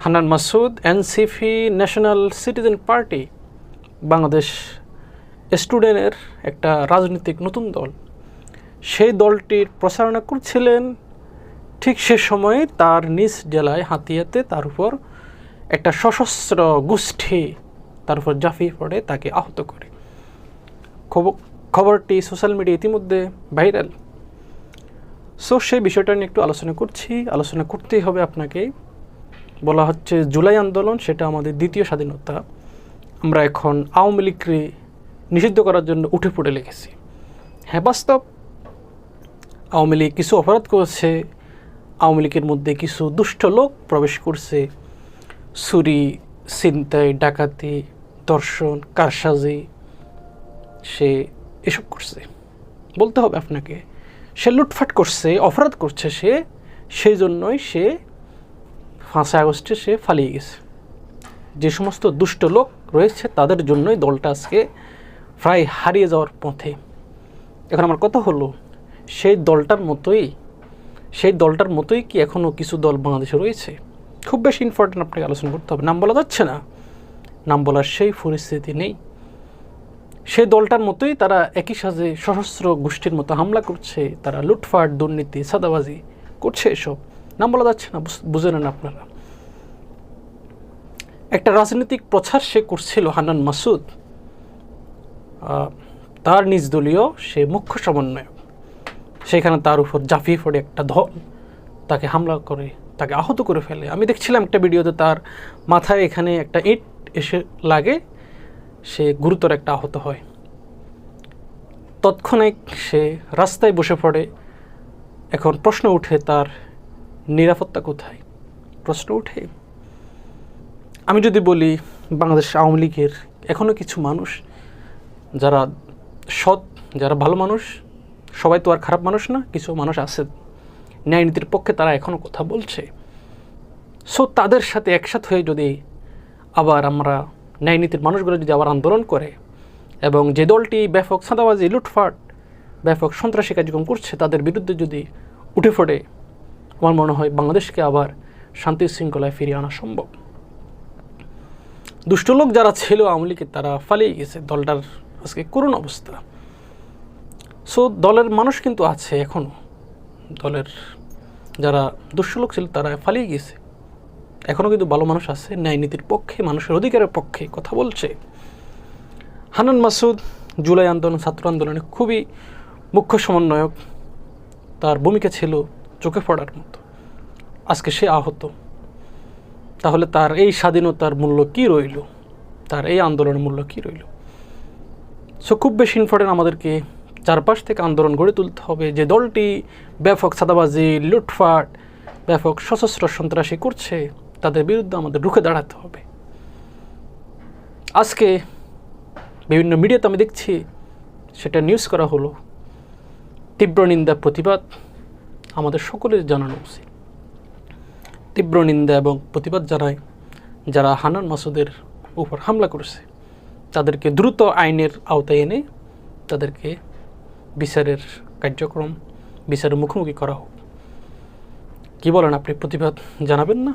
Hannan Masud, NCP national citizen party, Bangladesh স্টুডেন্টের একটা রাজনৈতিক নতুন দল। সেই দলটির প্রচারণা করছিলেন ঠিক সে সময়ে তার নিজ জেলায় হাতিয়াতে তার উপর একটা সশস্ত্র গোষ্ঠী তার উপর জাফিয়ে পড়ে, তাকে আহত করে। খবরটি সোশ্যাল মিডিয়া ইতিমধ্যে ভাইরাল। সো, সেই বিষয়টা নিয়ে একটু আলোচনা করছি। আলোচনা করতেই হবে আপনাকে। বলা হচ্ছে জুলাই আন্দোলন, সেটা আমাদের দ্বিতীয় স্বাধীনতা। আমরা এখন আওয়ামী লীগকে নিষিদ্ধ করার জন্য উঠে পড়ে লেগেছি। হ্যাঁ বাস্তব। আওয়ামী লীগ কিছু অপরাধ করেছে, আওয়ামী লীগের মধ্যে কিছু দুষ্ট লোক প্রবেশ করছে। চুরি, ছিনতাই, ডাকাতি দর্শন কারসাজি, সে এসব করছে। বলতে হবে আপনাকে, সে লুটফাট করছে, অপরাধ করছে সে, সেই জন্যই সে পাঁচই আগস্টে সে ফালিয়ে গেছে। যে সমস্ত দুষ্ট লোক রয়েছে, তাদের জন্যই দলটা আজকে প্রায় হারিয়ে যাওয়ার পথে। এখন আমার কথা হলো, সেই দলটার মতোই, সেই দলটার মতোই কি এখনও কিছু দল বাংলাদেশে রয়েছে? খুব বেশি ইম্পর্টেন্ট আপনাকে আলোচনা করতে হবে। নাম বলা যাচ্ছে না। নাম বলার সেই পরিস্থিতি নেই। সেই দলটার মতোই তারা একই সাথে সশস্ত্র গোষ্ঠীর মতো হামলা করছে, তারা লুটফাট দুর্নীতি সাদাবাজি করছে এসব। নাম বলা যাচ্ছে না বুঝে নেন আপনারা। একটা রাজনৈতিক প্রচার সে করছিল হানান মাসুদ। তার নিজ দলীয় সে মুখ্য সমন্বয়ক। সেখানে তার উপর জাফিয়ে পড়ে একটা দল তাকে হামলা করে, তাকে আহত করে ফেলে। আমি দেখছিলাম একটা ভিডিওতে তার মাথায় এখানে একটা ইট এসে লাগে, সে গুরুতর একটা আহত হয়। তৎক্ষণিক সে রাস্তায় বসে পড়ে। এখন প্রশ্ন উঠে তার নিরাপত্তা কোথায়? প্রশ্ন উঠে আমি যদি বলি বাংলাদেশ আওয়ামী লীগের এখনও কিছু মানুষ, যারা সৎ, যারা ভালো মানুষ, সবাই তো আর খারাপ মানুষ না, কিছু মানুষ আছে, ন্যায় নীতির পক্ষে তারা এখনও কথা বলছে। সো তাদের সাথে একসাথ হয়ে যদি আবার আমরা ন্যায় নীতির মানুষগুলো যদি আবার আন্দোলন করে এবং যে দলটি ব্যাপক সাদাবাজি, লুটফাট, ব্যাপক সন্ত্রাসী কার্যক্রম করছে, তাদের বিরুদ্ধে যদি উঠে পড়ে, আমার মনে হয় বাংলাদেশকে আবার শান্তি শৃঙ্খলায় ফিরিয়ে আনা সম্ভব। দুষ্ট লোক যারা ছিল আওয়ামী লীগের, তারা ফালিয়ে গেছে দলটার আজকে করুণ অবস্থা। সো দলের মানুষ কিন্তু আছে এখনও দলের যারা দুষ্ট লোক ছিল, তারা ফালিয়ে গেছে। এখনও কিন্তু ভালো মানুষ আছে ন্যায় নীতির পক্ষে, মানুষের অধিকারের পক্ষে কথা বলছে। হানান মাসুদ, জুলাই আন্দোলন, ছাত্র আন্দোলনে খুবই মুখ্য সমন্বয়ক। তার ভূমিকা ছিল চোখে পড়ার মতো। আজকে সে আহত। তাহলে তার এই স্বাধীনতার মূল্য কী রইল? তার এই আন্দোলনের মূল্য কী রইল? সো খুব বেশি ইম্পর্টেন্ট আমাদেরকে চারপাশ থেকে আন্দোলন গড়ে তুলতে হবে। যে দলটি ব্যাপক সাদাবাজি লুটফাট, ব্যাপক সশস্ত্র সন্ত্রাসী করছে, তাদের বিরুদ্ধে আমাদের রুখে দাঁড়াতে হবে। আজকে বিভিন্ন মিডিয়াতে আমি দেখছি, সেটা নিউজ করা হলো। তীব্র নিন্দা, প্রতিবাদ আমাদের সকলের জানানো উচিত। তীব্র নিন্দা এবং প্রতিবাদ জানায় যারা হানান মাসুদের উপর হামলা করেছে। তাদেরকে দ্রুত আইনের আওতায় এনে তাদেরকে বিচারের কার্যক্রম, বিচারের মুখোমুখি করা হোক। কী বলেন আপনি? প্রতিবাদ জানাবেন না?